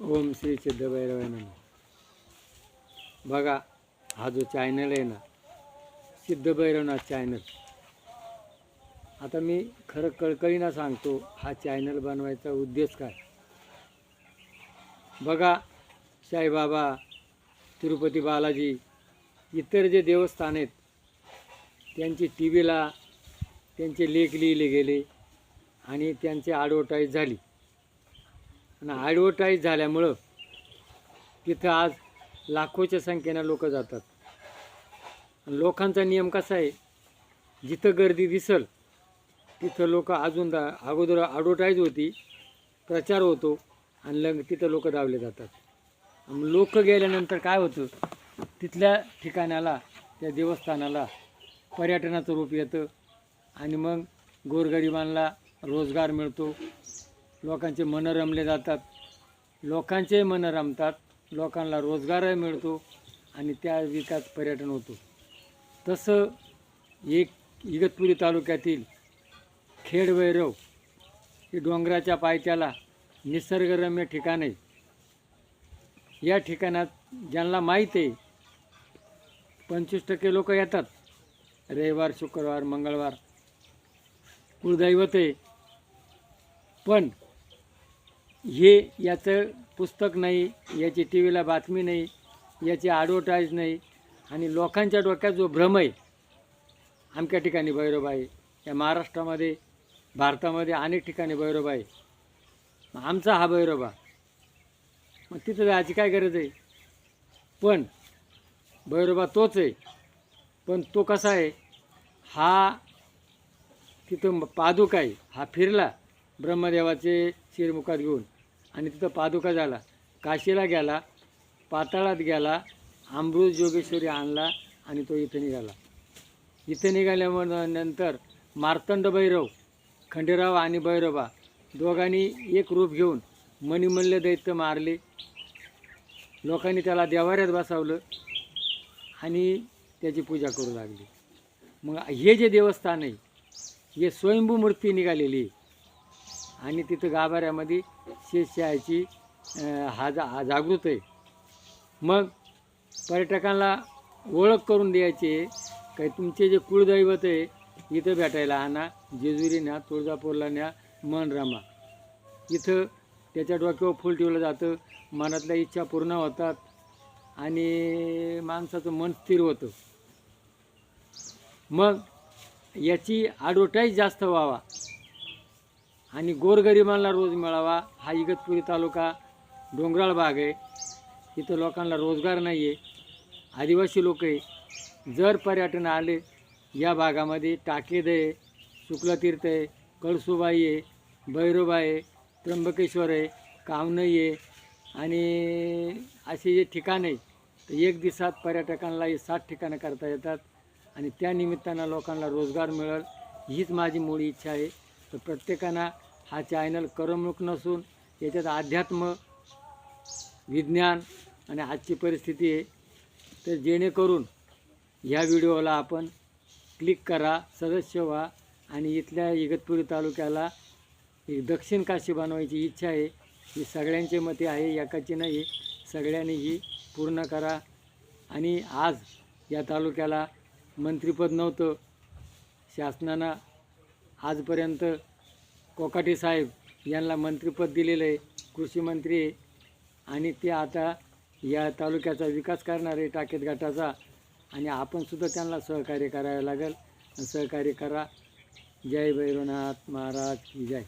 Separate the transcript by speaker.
Speaker 1: ओम श्री सिद्धभैरवाय नमः. बघा हा जो चॅनल आहे ना सिद्धभैरवनाथ चॅनल आता मी खरं कळकळीनं सांगतो हा चॅनल बनवायचा उद्देश काय? बघा साईबाबा तिरुपती बालाजी इतर जे देवस्थान आहेत त्यांची टी व्हीला त्यांचे लेख लिहिले गेले आणि त्यांची ॲडव्हर्टाईज झाली. आणि ॲडव्हर्टाईज झाल्यामुळं तिथं आज लाखोच्या संख्येनं लोक जातात. लोकांचा नियम कसा आहे? जिथं गर्दी दिसल तिथं लोक अजून दा अगोदर ॲडव्हर्टाईज होती प्रचार होतो आणि लग तिथं लोक धावले जातात. लोक गेल्यानंतर काय होतं? तिथल्या ठिकाणाला त्या देवस्थानाला पर्यटनाचं रूप येतं आणि मग गोरगरिबांना रोजगार मिळतो. लोकांचे मनं रमले जातात. लोकांचे मनं रमतात. लोकांना रोजगारही मिळतो आणि त्या विकास पर्यटन होतो. तसं एक इगतपुरी तालुक्यातील खेडवैरव हे डोंगराच्या पायथ्याला निसर्गरम्य ठिकाण आहे. या ठिकाणात ज्यांना माहीत आहे पंचवीस टक्के लोक येतात. रविवार शुक्रवार मंगळवार कुळदैवत आहे. पण हे याचं पुस्तक नाही याची टी व्हीला बातमी नाही याची ॲडव्हर्टाईज नाही आणि लोकांच्या डोक्यात जो भ्रम आहे आमच्या ठिकाणी भैरव आहे या महाराष्ट्रामध्ये भारतामध्ये अनेक ठिकाणी भैरव आहे आमचा हा भैरोबा मग तिथं जायची काय गरज आहे? पण भैरोबा तोच आहे. पण तो कसा आहे? हा तिथं पादुक आहे. हा फिरला ब्रह्मदेवाचे शिरमुखात घेऊन. आणि तिथं पादुका झाला. काशीला गेला पाताळात गेला अमृत जोगेश्वरी आणला आणि तो इथं निघाला. इथं निघाल्यामुळे नंतर मार्तंड भैरव खंडेराव आणि भैरवा दोघांनी एक रूप घेऊन मणिमल्ल दैत्य मारले. लोकांनी त्याला देवाऱ्यात बसावलं आणि त्याची पूजा करू लागली. मग हे जे देवस्थान आहे हे स्वयंभू मूर्ती निघालेली आहे. आणि तिथं गाभाऱ्यामध्ये शेषशाळेची हा जा हा जागृत आहे. मग पर्यटकांना ओळख करून द्यायची काही तुमचे जे कुळदैवत आहे इथं भेटायला आणा. जेजुरी न्या तुळजापूरला न्या मन रमा इथं त्याच्या डोक्यावर फुल ठेवलं जातं. मनातल्या इच्छा पूर्ण होतात आणि माणसाचं मन स्थिर होतं. मग याची ॲडव्हर्टाईज जास्त व्हावा. आणि गोरगरिबांना रोज मिळावा. हा इगतपुरी तालुका डोंगराळ भाग आहे. इथं लोकांना रोजगार नाही आहे आदिवासी लोक आहे. जर पर्यटन आले या भागामध्ये टाकेद आहे शुक्लतीर्थ आहे कळसुबाई आहे भैरोबा आहे त्र्यंबकेश्वर आहे कावनई आहे आणि असे जे ठिकाण आहे तर एक दिवसात पर्यटकांना हे सात ठिकाणं करता येतात आणि त्या निमित्तानं लोकांना रोजगार मिळेल. हीच माझी मूळ इच्छा आहे. तर प्रत्येकानं हा चॅनल करमणूक नसून याच्यात अध्यात्म विज्ञान आणि आजची परिस्थिती आहे. तर जेणेकरून ह्या व्हिडिओला आपण क्लिक करा सदस्य व्हा आणि इथल्या इगतपुरी तालुक्याला एक दक्षिण काशी बनवायची इच्छा आहे. ही सगळ्यांचे मते आहे एकाची नाही. सगळ्यांनी ही पूर्ण करा. आणि आज या तालुक्याला मंत्रिपद नव्हतं. शासनानं आजपर्यंत कोकाटे साहेब यांना मंत्रिपद दिलेलं आहे कृषी मंत्री आहे. आणि ते आता या तालुक्याचा विकास करणार आहे टाकेत गटाचा. आणि आपणसुद्धा त्यांना सहकार्य करावं लागेल. सहकार्य करा. जय भैरवनाथ महाराज की जय.